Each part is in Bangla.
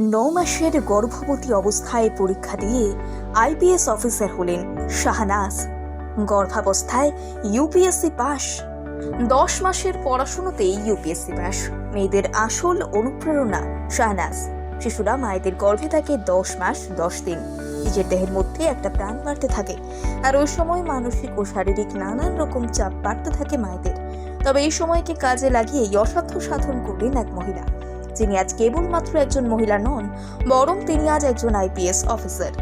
ন মাসের গর্ভবতী অবস্থায় পরীক্ষা দিয়ে আইপিএস অফিসার হলেন শাহনাজ। গর্ভাবস্থায় ইউপিএসসি পাস দশ মাসের পড়াশুনোতেই ইউপিএসসি পাস মেয়েদের আসল অনুপ্রেরণা শাহনাজ। শিশুরা মায়েদের গর্ভে থাকে দশ মাস, দশ দিন। নিজের দেহের মধ্যে একটা প্রাণ বাড়তে থাকে। আর ওই সময় মানসিক ও শারীরিক নানান রকম চাপ বাড়তে থাকে মায়েদের। তবে এই সময়কে কাজে লাগিয়ে অসাধ্য সাধন করলেন এক মহিলা। যিনি আজ কেবলমাত্র একজন মহিলা নন, বরং তিনি আজ একজন আইপিএস অফিসার।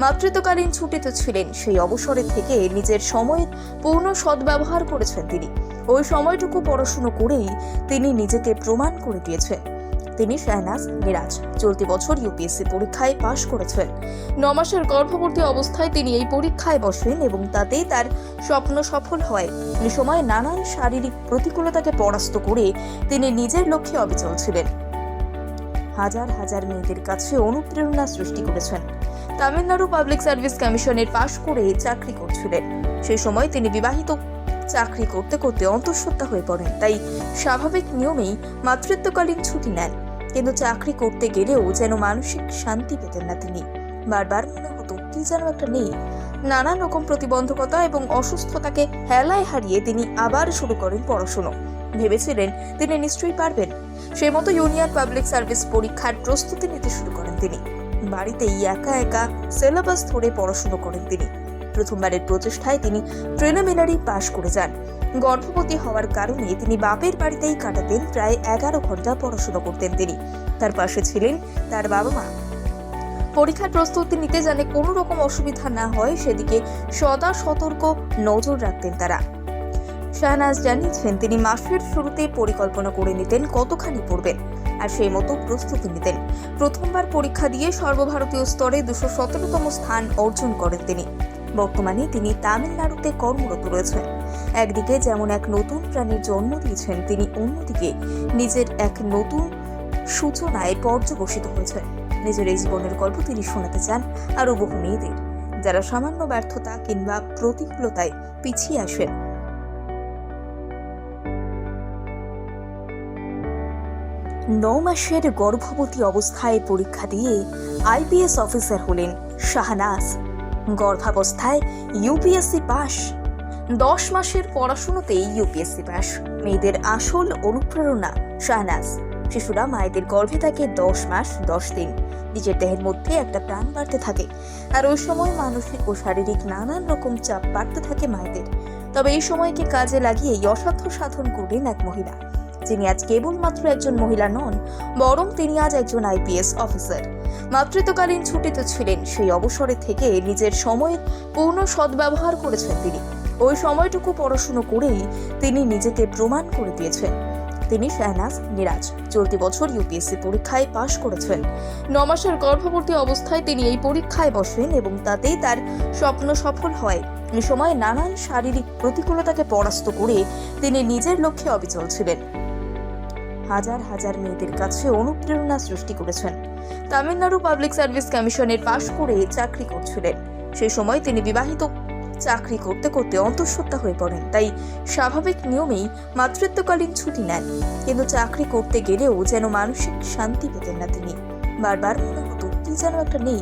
মাতৃত্বকালীন ছুটিতে ছিলেন, সেই অবসরে থেকে নিজের সময়ের পূর্ণ সদ্ব্যবহার করেছেন তিনি। ওই সময়টুকু পড়াশুনো করেই তিনি নিজেকে প্রমাণ করে দিয়েছেন। তিনি শাহনাজ মিরাজ, চলতি বছর ইউপিএসসি পরীক্ষায় পাশ করেছেন। ন মাসের গর্ভবতী অবস্থায় তিনি এই পরীক্ষায় বসেন এবং তাতেই তার স্বপ্ন সফল হয়। এই সময় নানান শারীরিক প্রতিকূলতাকে পরাস্ত করে তিনি নিজের লক্ষ্যে অবিচল ছিলেন। হাজার হাজার মেয়েদের কাছে অনুপ্রেরণা সৃষ্টি করেছেন। তামিলনাড়ু পাবলিক সার্ভিস কমিশনের পাশ করে চাকরি করছিলেন। সেই সময় তিনি বিবাহিত চাকরি করতে করতে অন্তঃসত্ত্বা হয়ে পড়েন, তাই স্বাভাবিক নিয়মেই মাতৃত্বকালীন ছুটি নেন। কিন্তু চাকরি করতে গেলেও যেন মানসিক শান্তি পেতেন না তিনি। বারবার মনে হতো, কি যেন একটা নেই নানান রকম প্রতিবন্ধকতা এবং অসুস্থতাকে হেলায় হারিয়ে তিনি আবার শুরু করেন পড়াশুনো। ভেবেছিলেন তিনি নিশ্চয়ই পারবেন। সেই মতো ইউনিয়ন পাবলিক সার্ভিস পরীক্ষার প্রস্তুতি নিতে শুরু করেন তিনি। বাড়িতেই একা একা সিলেবাস ধরে পড়াশুনো করেন তিনি। প্রথমবারের প্রচেষ্টায় তিনি প্রিলিমিনারি পাশ করে যান। গর্ভবতী হওয়ার কারণে তিনি বাপের বাড়িতেই কাটাতেন প্রায় এগারো ঘণ্টা পড়াশুনো করতেন তিনি। তার পাশে ছিলেন তার বাবা মা পরীক্ষার প্রস্তুতি নিতে জানে কোনো রকম অসুবিধা না হয় সেদিকে সদা সতর্ক নজর রাখতেন তারা। শাহনাজ জানিয়েছেন, তিনি মাসের শুরুতে পরিকল্পনা করে নিতেন কতখানি পড়বেন আর সেই মতো প্রস্তুতি নিতেন। প্রথমবার পরীক্ষা দিয়ে সর্বভারতীয় স্তরে দুশো সতেরোতম স্থান অর্জন করেন তিনি। বর্তমানে তিনি তামিলনাড়ুতে কর্মরত রয়েছেন। একদিকে যেমন এক নতুন প্রাণীর জন্ম দিয়েছেন, তিনি অন্যদিকে নিজের এক নতুন সূচনায় পর্যবসিত হয়েছেন। নিজের এই জীবনের গল্প তিনি শোনাতে চান আরও বহু মেয়েদের, যারা সামান্য ব্যর্থতা কিংবা প্রতিকূলতায় পিছিয়ে আসেন। ন মাসের গর্ভবতী অবস্থায় পরীক্ষা দিয়ে আইপিএস অফিসার হলেন শাহনাজ। গর্ভাবস্থায় ইউপিএসসি পাস দশ মাসের পড়াশুনোতেই ইউপিএসসি পাস মেয়েদের আসল অনুপ্রেরণা শাহনাজ। শিশুরা মায়েদের গর্ভে থাকে দশ মাস, দশ দিন। নিজের দেহের মধ্যে একটা প্রাণ বাড়তে থাকে। আর ওই সময় মানসিক ও শারীরিক নানান রকম চাপ বাড়তে থাকে মায়েদের। তবে এই সময়কে কাজে লাগিয়ে অসাধ্য সাধন করলেন এক মহিলা। যিনি আজ কেবলমাত্র একজন মহিলা নন, বরং তিনি আজ একজন আইপিএস অফিসার। মাতৃত্বকালীন ছুটিতে ছিলেন, সেই অবসরে থেকে নিজের সময়ের পূর্ণ সদ্ব্যবহার করেছেন তিনি। ওই সময়টুকু পড়াশুনো করেই তিনি নিজেকে প্রমাণ করে দিয়েছেন। তিনি শাহনাজ মিরাজ চলতি বছর ইউপিএসসি পরীক্ষায় পাশ করেছেন। ন মাসের গর্ভবতী অবস্থায় তিনি এই পরীক্ষায় বসেন এবং তাতেই তার স্বপ্ন সফল হয়। এই সময় নানান শারীরিক প্রতিকূলতাকে পরাস্ত করে তিনি নিজের লক্ষ্যে অবিচল ছিলেন। হাজার হাজার মেয়েদের কাছে অনুপ্রেরণা সৃষ্টি করেছেন। তামিলনাড়ু পাবলিক সার্ভিস কমিশনের পাশ করে চাকরি করছিলেন। সেই সময় তিনি বিবাহিত। চাকরি করতে করতে অন্তঃসত্ত্বা হয়ে পড়েন, তাই স্বাভাবিক নিয়মেই মাতৃত্বকালীন ছুটি নেন। কিন্তু চাকরি করতে গেলেও যেন মানসিক শান্তি পেতেন না তিনি। বারবার মনে হতো, কি যেন একটা নেই।